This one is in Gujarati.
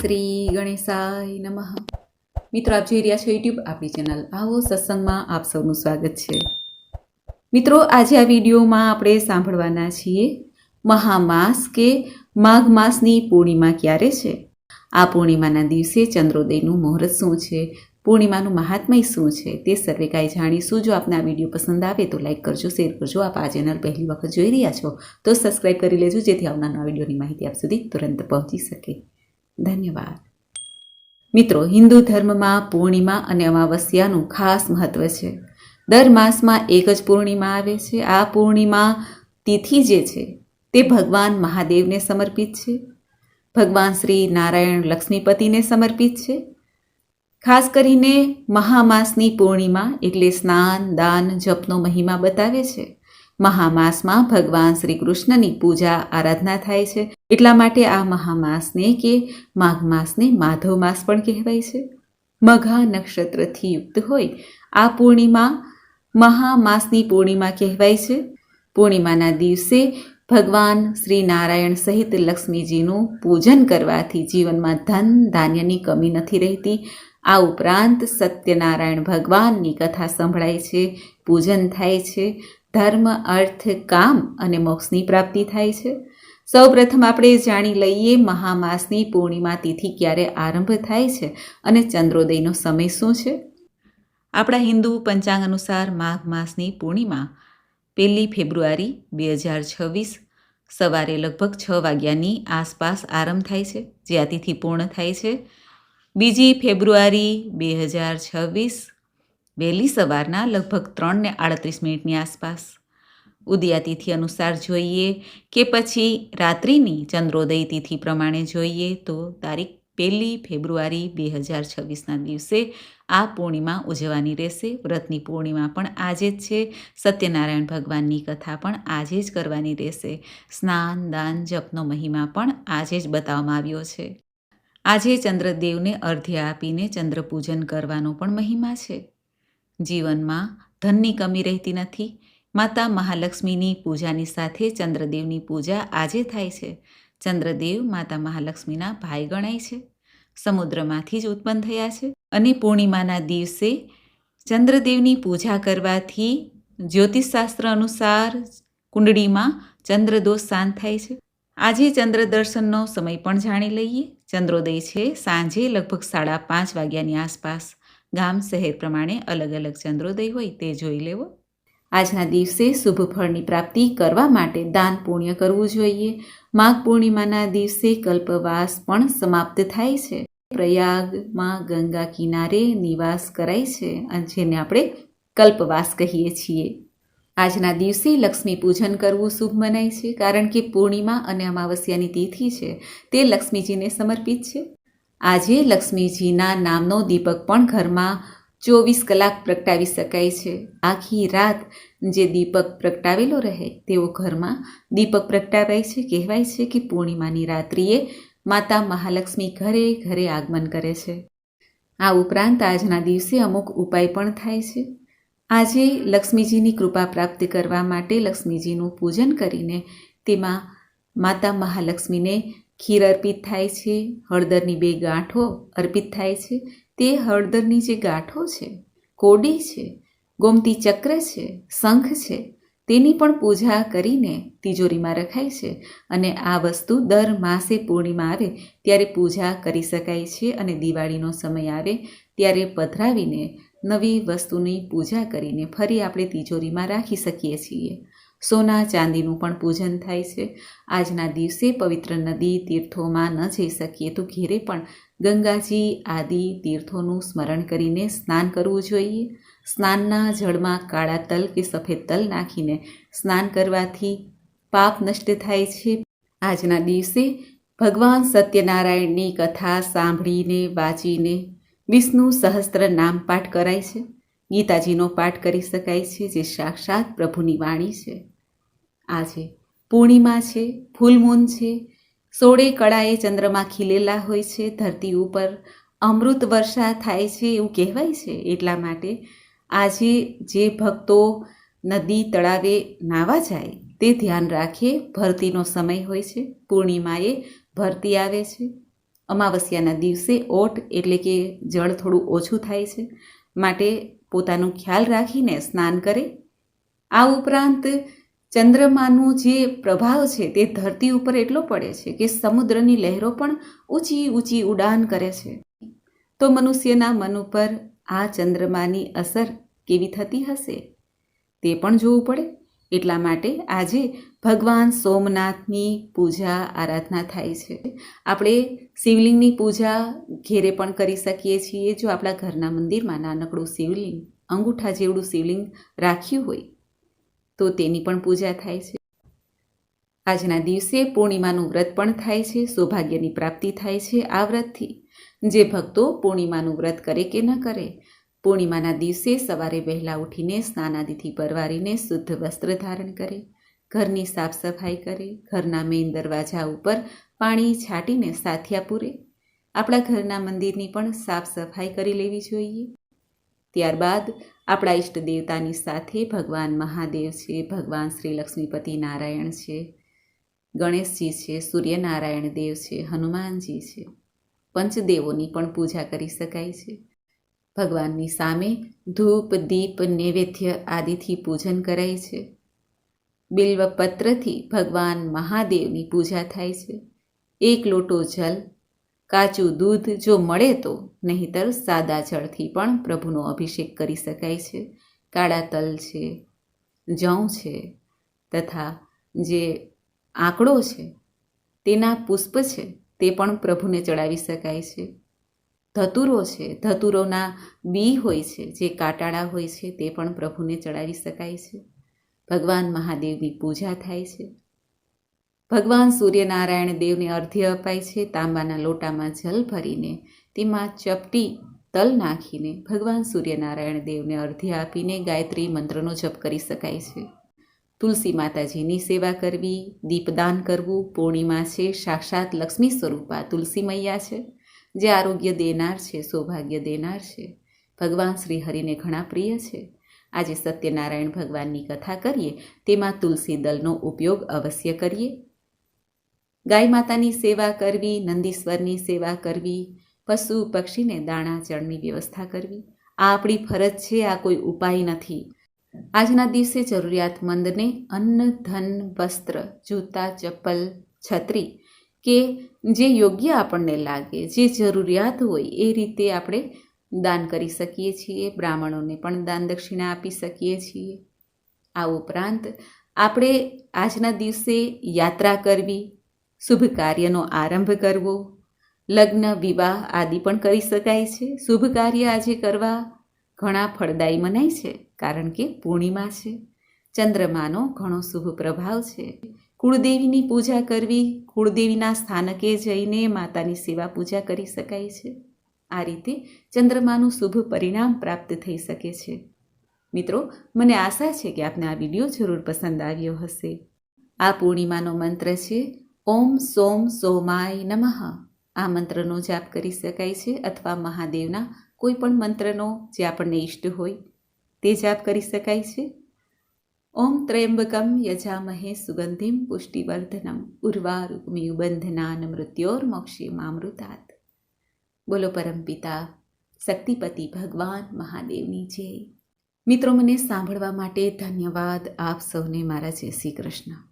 શ્રી ગણેશાય નમઃ. મિત્રો, આપ જોઈ રહ્યા છો યુટ્યુબ આપણી ચેનલ આવો સત્સંગમાં આપ સૌનું સ્વાગત છે. મિત્રો, આજે આ વિડીયોમાં આપણે સાંભળવાના છીએ, મહામાસ કે માઘ માસની પૂર્ણિમા ક્યારે છે? આ પૂર્ણિમાના દિવસે ચંદ્રોદયનું મુહૂર્ત શું છે? પૂર્ણિમાનું મહાત્મય શું છે? તે સર્વે કાંઈ જાણીશું. જો આપને આ વીડિયો પસંદ આવે તો લાઈક કરજો, શેર કરજો. આપ આ ચેનલ પહેલી વખત જોઈ રહ્યા છો તો સબસ્ક્રાઈબ કરી લેજો, જેથી આવનારા વિડીયોની માહિતી આપ સુધી તુરંત પહોંચી શકે. ધન્યવાદ. મિત્રો, હિન્દુ ધર્મમાં પૂર્ણિમા અને અમાવસ્યાનું ખાસ મહત્વ છે. દર માસમાં એક જ પૂર્ણિમા આવે છે. આ પૂર્ણિમા તિથિ જે છે, તે ભગવાન મહાદેવને સમર્પિત છે. ભગવાન શ્રી નારાયણ લક્ષ્મીપતિને સમર્પિત છે. ખાસ કરીને મહામાસની પૂર્ણિમા એટલે સ્નાન, દાન, જપનો મહિમા બતાવે છે. મહામાસમાં ભગવાન શ્રી કૃષ્ણની પૂજા આરાધના થાય છે. એટલા માટે આ મહામાસને કે માઘ માસને માધવ માસ પણ કહેવાય છે. મઘા નક્ષત્રથી યુક્ત હોય આ પૂર્ણિમા મહામાસની પૂર્ણિમા કહેવાય છે. પૂર્ણિમાના દિવસે ભગવાન શ્રી નારાયણ સહિત લક્ષ્મીજીનું પૂજન કરવાથી જીવનમાં ધન ધાન્યની કમી નથી રહેતી. આ ઉપરાંત સત્યનારાયણ ભગવાનની કથા સંભળાય છે, પૂજન થાય છે. ધર્મ, અર્થ, કામ અને મોક્ષની પ્રાપ્તિ થાય છે. સૌપ્રથમ આપણે જાણી લઈએ મહામાસની પૂર્ણિમા તિથિ ક્યારે આરંભ થાય છે અને ચંદ્રોદયનો સમય શું છે. આપણા હિન્દુ પંચાંગ અનુસાર માઘ માસની પૂર્ણિમા પહેલી ફેબ્રુઆરી બે હજાર છવ્વીસ સવારે લગભગ છ વાગ્યાની આસપાસ આરંભ થાય છે, જે આ તિથિ પૂર્ણ થાય છે. બીજી ફેબ્રુઆરી બે હજાર છવ્વીસ વહેલી સવારના લગભગ ત્રણને આડત્રીસ મિનિટની આસપાસ. ઉદયા તિથિ અનુસાર જોઈએ કે પછી રાત્રિની ચંદ્રોદય તિથિ પ્રમાણે જોઈએ તો તારીખ પહેલી ફેબ્રુઆરી બે હજાર છવ્વીસના દિવસે આ પૂર્ણિમા ઉજવવાની રહેશે. વ્રતની પૂર્ણિમા પણ આજે જ છે. સત્યનારાયણ ભગવાનની કથા પણ આજે જ કરવાની રહેશે. સ્નાન, દાન, જપનો મહિમા પણ આજે જ બતાવવામાં આવ્યો છે. આજે ચંદ્રદેવને અર્ધ્ય આપીને ચંદ્રપૂજન કરવાનો પણ મહિમા છે. જીવનમાં ધનની કમી રહેતી નથી. માતા મહાલક્ષ્મીની પૂજાની સાથે ચંદ્રદેવની પૂજા આજે થાય છે. ચંદ્રદેવ માતા મહાલક્ષ્મીના ભાઈ ગણાય છે. સમુદ્રમાંથી જ ઉત્પન્ન થયા છે અને પૂર્ણિમાના દિવસે ચંદ્રદેવની પૂજા કરવાથી જ્યોતિષશાસ્ત્ર અનુસાર કુંડળીમાં ચંદ્રદોષ શાંત થાય છે. આજે ચંદ્ર દર્શનનો સમય પણ જાણી લઈએ. ચંદ્રોદય છે સાંજે લગભગ સાડા પાંચ વાગ્યાની આસપાસ. ગામ શહેર પ્રમાણે અલગ અલગ ચંદ્રોદય હોય તે જોઈ લેવો. આજના દિવસે શુભ ફળની પ્રાપ્તિ કરવા માટે દાન પુણ્ય કરવું જોઈએ. માઘ પૂર્ણિમાના દિવસે કલ્પવાસ પણ સમાપ્ત થાય છે. પ્રયાગમાં ગંગા કિનારે નિવાસ કરાય છે જેને આપણે કલ્પવાસ કહીએ છીએ. આજના દિવસે લક્ષ્મી પૂજન કરવું શુભ મનાય છે, કારણ કે પૂર્ણિમા અને અમાવસ્યાની તિથિ છે. તે લક્ષ્મીજીને સમર્પિત છે. આજે લક્ષ્મીજીના નામનો દીપક પણ ઘરમાં ચોવીસ કલાક પ્રગટાવી શકાય છે. આખી રાત જે દીપક પ્રગટાવેલો રહે તેવો ઘરમાં દીપક પ્રગટાવાય છે, કહેવાય છે કે પૂર્ણિમાની રાત્રિએ માતા મહાલક્ષ્મી ઘરે ઘરે આગમન કરે છે. આ ઉપરાંત આજના દિવસે અમુક ઉપાય પણ થાય છે. આજે લક્ષ્મીજીની કૃપા પ્રાપ્ત કરવા માટે લક્ષ્મીજીનું પૂજન કરીને તેમાં માતા મહાલક્ષ્મીને ખીર અર્પિત થાય છે, હળદરની બે ગાંઠો અર્પિત થાય છે. તે હળદરની જે ગાંઠો છે, કોડી છે, ગોમતી ચક્ર છે, શંખ છે, તેની પણ પૂજા કરીને તિજોરીમાં રખાય છે અને આ વસ્તુ દર માસે પૂર્ણિમા આવે ત્યારે પૂજા કરી શકાય છે અને દિવાળીનો સમય આવે ત્યારે પધરાવીને નવી વસ્તુની પૂજા કરીને ફરી આપણે તિજોરીમાં રાખી શકીએ છીએ. સોના ચાંદીનું પણ પૂજન થાય છે. આજના દિવસે પવિત્ર નદી તીર્થોમાં ન જઈ શકીએ તો ઘેરે પણ ગંગાજી આદિ તીર્થોનું સ્મરણ કરીને સ્નાન કરવું જોઈએ. સ્નાનના જળમાં કાળા તલ કે સફેદ તલ નાખીને સ્નાન કરવાથી પાપ નષ્ટ થાય છે. આજના દિવસે ભગવાન સત્યનારાયણની કથા સાંભળીને વાંચીને વિષ્ણુ સહસ્ત્ર નામ પાઠ કરાય છે. ગીતાજીનો પાઠ કરી શકાય છે, જે સાક્ષાત પ્રભુની વાણી છે. આજે પૂર્ણિમા છે, ફૂલમૂન છે, સોળે કળાએ ચંદ્રમાં ખીલેલા હોય છે, ધરતી ઉપર અમૃત વર્ષા થાય છે એવું કહેવાય છે એટલા માટે આજે જે ભક્તો નદી તળાવે નાવા જાય તે ધ્યાન રાખે, ભરતીનો સમય હોય છે, પૂર્ણિમાએ ભરતી આવે છે. અમાવસ્યાના દિવસે ઓટ એટલે કે જળ થોડું ઓછું થાય છે, માટે પોતાનો ખ્યાલ રાખીને સ્નાન કરે. આ ઉપરાંત ચંદ્રમાનું જે પ્રભાવ છે તે ધરતી ઉપર એટલો પડે છે કે સમુદ્રની લહેરો પણ ઊંચી ઊંચી ઉડાન કરે છે. તો મનુષ્યના મન ઉપર આ ચંદ્રમાની અસર કેવી થતી હશે? તે પણ જોવું પડે. એટલા માટે આજે ભગવાન સોમનાથની પૂજા આરાધના થાય છે. આપણે શિવલિંગની પૂજા ઘેરે પણ કરી શકીએ છીએ જો આપણા ઘરના મંદિરમાં નાનકડું શિવલિંગ, અંગૂઠા જેવડું શિવલિંગ રાખ્યું હોય. તો તેની પણ પૂજા થાય છે. આજના દિવસે પૂર્ણિમાનું વ્રત પણ થાય છે, સૌભાગ્યની પ્રાપ્તિ થાય છે આ વ્રતથી. જે ભક્તો પૂર્ણિમાનું વ્રત કરે કે ન કરે, પૂર્ણિમાના દિવસે સવારે વહેલા ઉઠીને સ્નાનાદિથી પરવારીને શુદ્ધ વસ્ત્ર ધારણ કરે, ઘરની સાફ સફાઈ કરે, ઘરના મેઇન દરવાજા ઉપર પાણી છાંટીને સાથિયા પૂરે. આપણા ઘરના મંદિરની પણ સાફ સફાઈ કરી લેવી જોઈએ. ત્યારબાદ આપણા ઈષ્ટ દેવતાની સાથે ભગવાન મહાદેવ છે, ભગવાન શ્રી લક્ષ્મીપતિ નારાયણ છે, ગણેશજી છે, સૂર્યનારાયણ દેવ છે, હનુમાનજી છે, પંચદેવોની પણ પૂજા કરી શકાય છે. ભગવાનની સામે ધૂપ, દીપ, નૈવેદ્ય આદિથી પૂજન કરાય છે. બિલ્વપત્રથી ભગવાન મહાદેવની પૂજા થાય છે. એક લોટો જલ કાચું દૂધ જો મળે તો નહીંતર સાદા જળથી પણ પ્રભુનો અભિષેક કરી શકાય છે. કાળા તલ છે જવ છે તથા જે આંકડો છે, તેના પુષ્પ છે તે પણ પ્રભુને ચડાવી શકાય છે. ધતુરો છે, ધતુરોના બી હોય છે, જે કાટાળા હોય છે તે પણ પ્રભુને ચડાવી શકાય છે. ભગવાન મહાદેવની પૂજા થાય છે. ભગવાન સૂર્યનારાયણ દેવને અર્ધ્ય અપાય છે, તાંબાના લોટામાં જલ ભરીને તેમાં ચપટી તલ નાખીને ભગવાન સૂર્યનારાયણ દેવને અર્ધ્ય આપીને ગાયત્રી મંત્રનો જપ કરી શકાય છે. તુલસી માતાજીની સેવા કરવી, દીપદાન કરવું, પૂર્ણિમા છે, સાક્ષાત લક્ષ્મી સ્વરૂપા તુલસી મૈયા છે, જે આરોગ્ય દેનાર છે, સૌભાગ્ય દેનાર છે. ભગવાન શ્રી હરિને ઘણા પ્રિય છે. આજે સત્યનારાયણ ભગવાનની કથા કરીએ, તેમાં તુલસી દલનો ઉપયોગ અવશ્ય કરીએ. ગાય માતાની સેવા કરવી, નંદીશ્વરની સેવા કરવી, પશુ પક્ષીને દાણા ચણની વ્યવસ્થા કરવી. આ આપણી ફરજ છે, આ કોઈ ઉપાય નથી. આજના દિવસે જરૂરિયાતમંદને અન્ન, ધન, વસ્ત્ર, જૂતા, ચપ્પલ, છત્રી કે જે યોગ્ય આપણને લાગે, જે જરૂરિયાત હોય એ રીતે આપણે દાન કરી શકીએ છીએ, બ્રાહ્મણોને પણ દાન દક્ષિણા આપી શકીએ છીએ. આ ઉપરાંત આપણે આજના દિવસે યાત્રા કરવી શુભ કાર્યનો આરંભ કરવો. લગ્ન, વિવાહ આદિ પણ કરી શકાય છે. શુભ કાર્ય આજે કરવા ઘણા ફળદાયી મનાય છે, કારણ કે પૂર્ણિમા છે. ચંદ્રમાનો ઘણો શુભ પ્રભાવ છે. કુળદેવીની પૂજા કરવી, કુળદેવીના સ્થાનકે જઈને માતાની સેવા પૂજા કરી શકાય છે. આ રીતે ચંદ્રમાનું શુભ પરિણામ પ્રાપ્ત થઈ શકે છે. મિત્રો, મને આશા છે કે આપને આ વીડિયો જરૂર પસંદ આવ્યો હશે. આ પૂર્ણિમાનો મંત્ર છે ઓમ સોમ સોમાય નમઃ. આ મંત્રનો જાપ કરી શકાય છે અથવા મહાદેવના કોઈ પણ મંત્રનો જે આપણને ઈષ્ટ હોય તે જાપ કરી શકાય છે. ઓમ ત્રયંબકમ યજામહે સુગંધિમ પુષ્ટિવર્ધનમ ઉર્વા રૂકમિયુબંધનાન મૃત્યોર મોક્ષે મામૃતાત. બોલો પરમપિતા શક્તિપતિ ભગવાન મહાદેવની જય. મિત્રો, મને સાંભળવા માટે ધન્યવાદ આપ સૌને મારા જય શ્રી કૃષ્ણ.